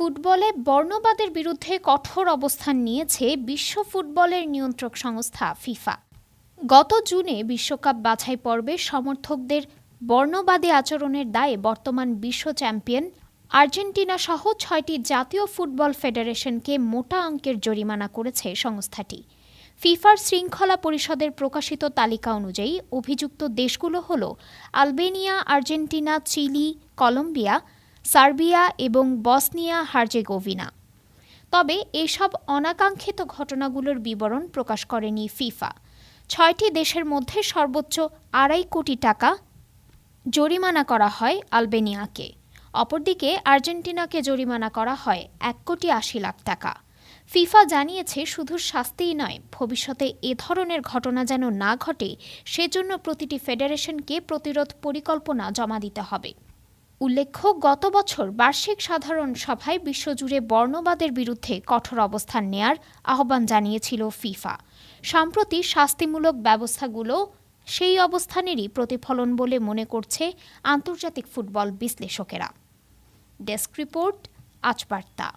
ফুটবলে বর্ণবাদের বিরুদ্ধে কঠোর অবস্থান নিয়েছে বিশ্ব ফুটবলের নিয়ন্ত্রক সংস্থা ফিফা। গত জুনে বিশ্বকাপ বাছাই পর্বে সমর্থকদের বর্ণবাদী আচরণের দায়ে বর্তমান বিশ্ব চ্যাম্পিয়ন আর্জেন্টিনা সহ ছয়টি জাতীয় ফুটবল ফেডারেশনকে মোটা অঙ্কের জরিমানা করেছে সংস্থাটি। ফিফার শৃঙ্খলা পরিষদের প্রকাশিত তালিকা অনুযায়ী অভিযুক্ত দেশগুলো হল Albania, Argentina, Chile, Colombia Serbia এবং বসনিয়া হার্জেগোভিনা। তবে এসব অনাকাঙ্ক্ষিত ঘটনাগুলোর বিবরণ প্রকাশ করেনি ফিফা। ছয়টি দেশের মধ্যে সর্বোচ্চ আড়াই কোটি টাকা জরিমানা করা হয় আলবেনিয়াকে। অপরদিকে আর্জেন্টিনাকে জরিমানা করা হয় এক কোটি আশি লাখ টাকা। ফিফা জানিয়েছে শুধু শাস্তিই নয়, ভবিষ্যতে এ ধরনের ঘটনা যেন না ঘটে, সেজন্য প্রতিটি ফেডারেশনকে প্রতিরোধ পরিকল্পনা জমা দিতে হবে। উল্লেখ্য, গত বছর বার্ষিক সাধারণ সভায় বিশ্বজুড়ে বর্ণবাদের বিরুদ্ধে কঠোর অবস্থান নেয়ার আহ্বান জানিয়েছিল ফিফা। সম্প্রতি শাস্তিমূলক ব্যবস্থাগুলো সেই অবস্থানেরই প্রতিফলন বলে মনে করছে আন্তর্জাতিক ফুটবল বিশ্লেষকেরা। ডেস্ক রিপোর্ট, আজ বার্তা।